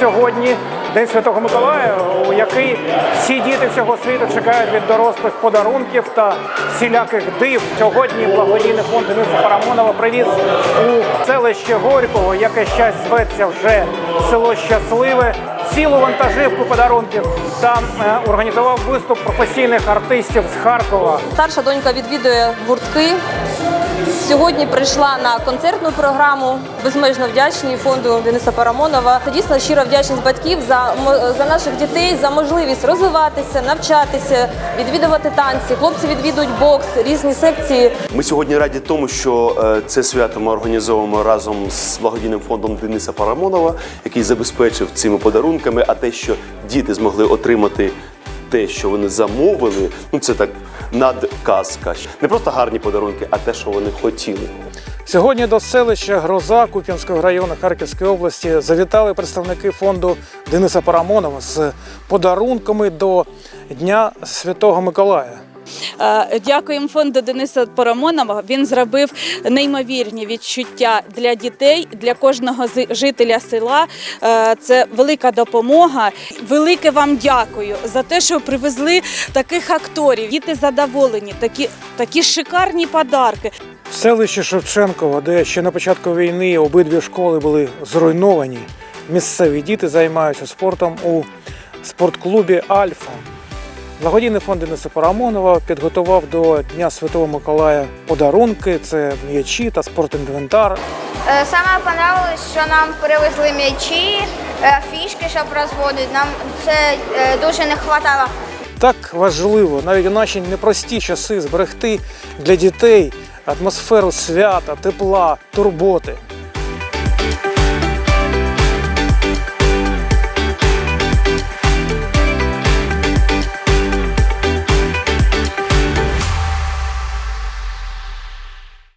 сьогодні День Святого Миколая, у який всі діти всього світу чекають від дорослих подарунків та всіляких див. Сьогодні благодійний фонд Дениса Парамонова привіз у селище Горького, яке щас зветься вже село Щасливе, цілу вантажівку подарунків. Там е, організував виступ професійних артистів з Харкова. Старша донька відвідує гуртки. Сьогодні прийшла на концертну програму. Безмежно вдячні фонду Дениса Парамонова. Дійсно щиро вдячність батьків за, за наших дітей, за можливість розвиватися, навчатися, відвідувати танці. Хлопці відвідують бокс, різні секції. Ми сьогодні раді тому, що е, це свято ми організовуємо разом з благодійним фондом Дениса Парамонова, який забезпечив цими подарунками. А те, що діти змогли отримати те, що вони замовили, ну це так надказка. Не просто гарні подарунки, а те, що вони хотіли. Сьогодні до селища Гроза Куп'янського району Харківської області завітали представники фонду Дениса Парамонова з подарунками до Дня Святого Миколая. Е, Дякуємо фонду Дениса Парамонова. Він зробив неймовірні відчуття для дітей, для кожного жителя села. Е, Це велика допомога. Велике вам дякую за те, що привезли таких акторів. Діти задоволені, такі, такі шикарні подарки. В селищі Шевченково, де ще на початку війни обидві школи були зруйновані, місцеві діти займаються спортом у спортклубі Альфа. Благодійний фонд Дениса Парамонова підготував до Дня Святого Миколая подарунки: це м'ячі та спортінвентар. Е, Саме понравилось, що нам привезли м'ячі, е, фішки, щоб розводити. Нам це е, дуже не вистачало. Так важливо навіть у наші непрості часи зберегти для дітей атмосферу свята, тепла, турботи.